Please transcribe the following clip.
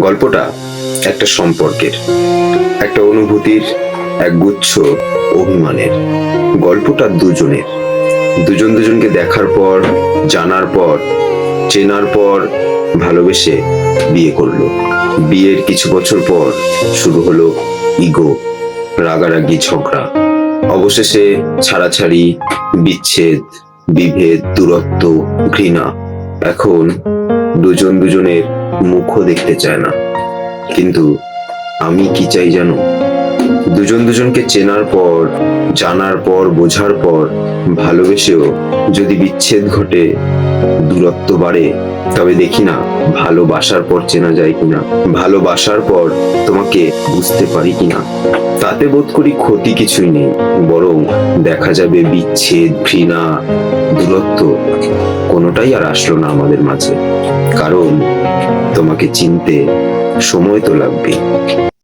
গল্পটা একটা সম্পর্কের, একটা অনুভূতির, এক গুচ্ছ অভিমানের। গল্পটা দুজনের। দুজন দুজনকে দেখার পর, জানার পর, চেনার পর, ভালোবেসে বিয়ে করল। বিয়ের কিছু বছর পর শুরু হলো ইগো, রাগারাগি ঝগড়া। অবশেষে ছাড়াছাড়ি, বিচ্ছেদ, বিভেদ, দূরত্ব, ঘৃণা। এখন দুজন দুজনের মুখও দেখতে চায় না। কিন্তু আমি কি চাই জানো? দুজন দুজনকে চেনার পর, জানার পর, বোঝার পর, ভালোবেসেও যদি বিচ্ছেদ ঘটে, দূরত্ব বাড়ে, তবে দেখি না ভালোবাসার পর চেনা যায় কিনা। ভালোবাসার পর তোমাকে বুঝতে পারি কিনা। তাতে বোধ করি ক্ষতি কিছুই নেই, বরং দেখা যাবে বিচ্ছেদ, ঘৃণা, দূরত্ব কোনোটাই আর আসলো না আমাদের মাঝে। কারণ তোমাকে চিনতে সময় তো লাগবে